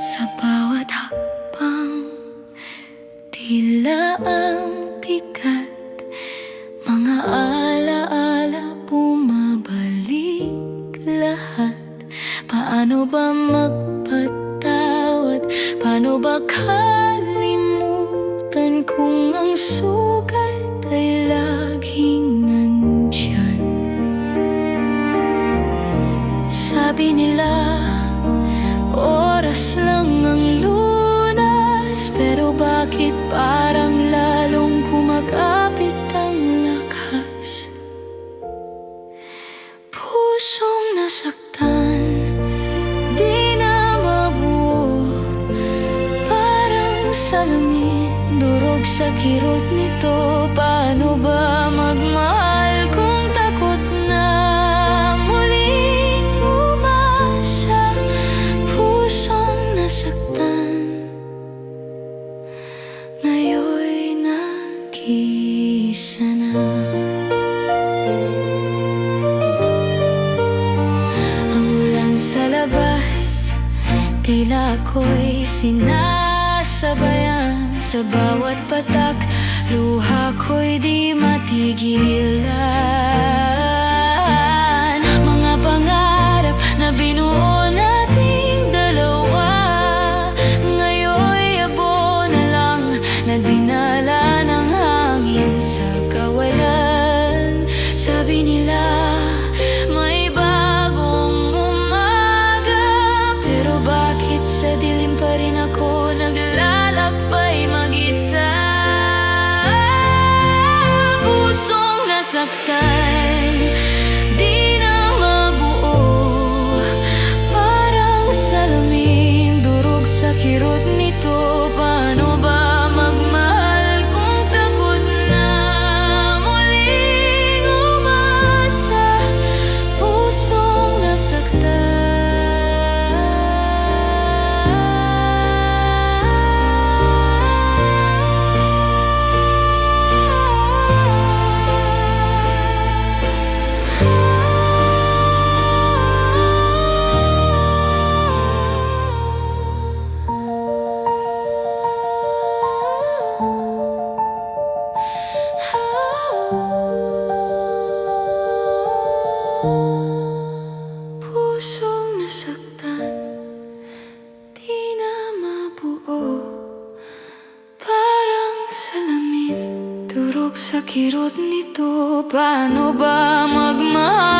Sa bawat hakbang Tila ang bigat Mga alaala bumabalik lahat Paano ba magpatawad? Paano ba kalimutan Kung ang sugat nasaktan. Di Parang salamin Durog sa kirot nito. Paano ba magmahal kung Tila ako'y sinasabayan Sa bawat patak. Luha ko'y di matigilan. Mga pangarap na binuo nating dalawa. Ngayon'y abo na lang Na dinala Pusong nasaktan sa kirot nito Paano ba magmahal